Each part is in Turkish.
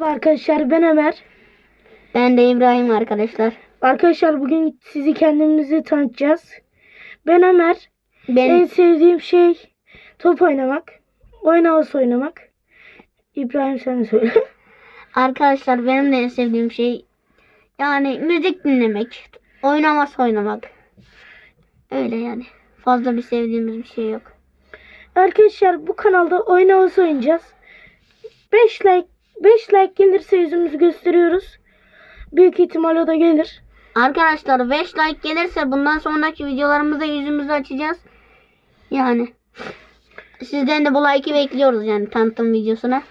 Merhaba arkadaşlar ben Ömer. Ben de İbrahim arkadaşlar. Arkadaşlar bugün sizi kendimizi tanıtacağız. Ben Ömer. En Ben sevdiğim şey top oynamak. Oyun havası oynamak. İbrahim sen söyle. arkadaşlar benim de en sevdiğim şey yani müzik dinlemek, oynaması oynamak. Öyle yani. Fazla bir sevdiğimiz bir şey yok. arkadaşlar bu kanalda oyun havası oynayacağız. 5 like 5 like gelirse yüzümüzü gösteriyoruz. Büyük ihtimal o da gelir. Arkadaşlar 5 like gelirse bundan sonraki videolarımızda yüzümüzü açacağız. Yani sizden de bu like'ı bekliyoruz yani tanıtım videosuna.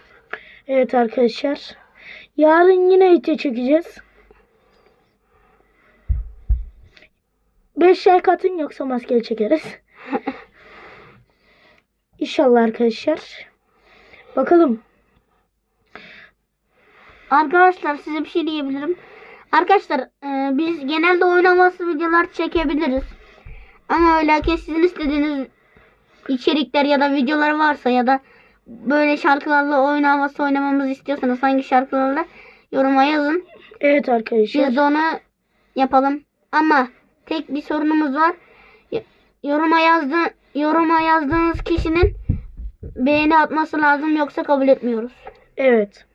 Evet arkadaşlar. Yarın yine video çekeceğiz. 5 like atın yoksa maskeli çekeriz. İnşallah arkadaşlar. Bakalım. Arkadaşlar size bir şey diyebilirim. Arkadaşlar e, biz genelde oynaması videolar çekebiliriz. Ama öyle ki sizin istediğiniz içerikler ya da videolar varsa ya da böyle şarkılarla oynaması oynamamızı istiyorsanız hangi şarkılarla yoruma yazın. Evet arkadaşlar. Biz de onu yapalım. Ama tek bir sorunumuz var. Yoruma yazdı yoruma yazdığınız kişinin beğeni atması lazım yoksa kabul etmiyoruz. Evet.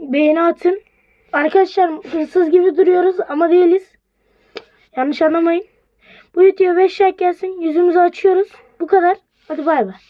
Beğeni atın. Arkadaşlar hırsız gibi duruyoruz ama değiliz. Yanlış anlamayın. Bu video 5 like gelsin. Yüzümüzü açıyoruz. Bu kadar. Hadi bay bay.